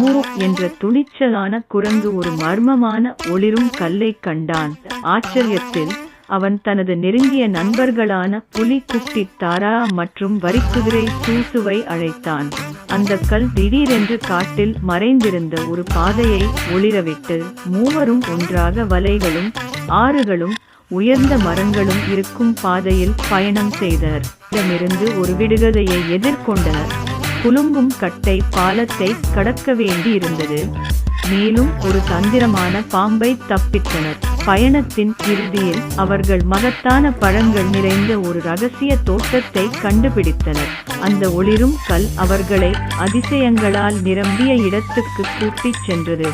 மூ என்ற துணிச்சலான குரங்கு ஒரு மர்மமான ஒளிரும் கல்லை கண்டான். ஆச்சரியத்தில் அவன் தனது நெருங்கிய நண்பர்களான புலி குட்டி தாரா மற்றும் வரிக்குதிரை சூசுவை அழைத்தான். அந்த கல் திடீரென்று காட்டில் மறைந்திருந்த ஒரு பாதையை ஒளிரவிட்டு மூவரும் ஒன்றாக வலைகளும் ஆறுகளும் உயர்ந்த மரங்களும் இருக்கும் பாதையில் பயணம் செய்தனர். இடமிருந்து ஒரு விடுகதையை எதிர்கொண்டனர். குலுங்கும் கட்டை பாலத்தை கடக்க வேண்டியிருந்தது. மேலும் ஒரு தந்திரமான பாம்பை தப்பித்தனர். பயணத்தின் இறுதியில் அவர்கள் மகத்தான பழங்கள் நிறைந்த ஒரு ரகசிய தோட்டத்தை கண்டுபிடித்தனர். அந்த ஒளிரும் கல் அவர்களை அதிசயங்களால் நிரம்பிய இடத்துக்கு கூட்டிச் சென்றது.